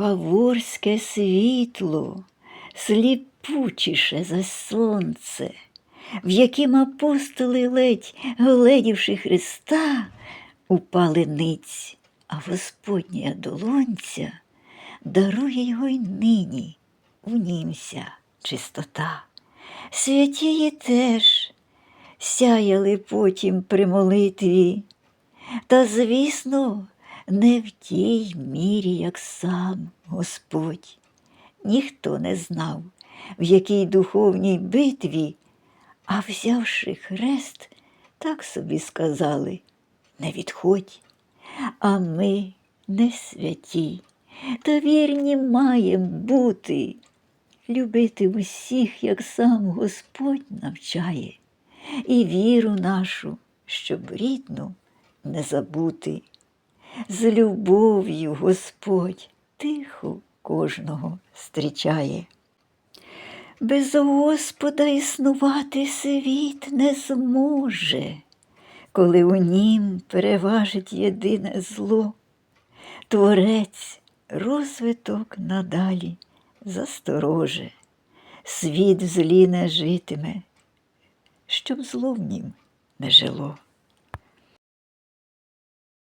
Фаворське світло, сліпучіше за сонце, в яким апостоли ледь, гледівши Христа, упали ниць, а Господня долонця дарує його й нині, в німся чистота. Святії теж сяяли потім при молитві, та, звісно, не в тій мірі, як сам Господь. Ніхто не знав, в якій духовній битві, а взявши хрест, так собі сказали не відходь, а ми не святі, та вірні маєм бути, любити усіх, як сам Господь навчає, і віру нашу, щоб рідну не забути. З любов'ю Господь тихо кожного зустрічає. Без Господа існувати світ не зможе, коли у нім переважить єдине зло. Творець розвиток надалі застороже, світ в злі не житиме, щоб зло в нім не жило.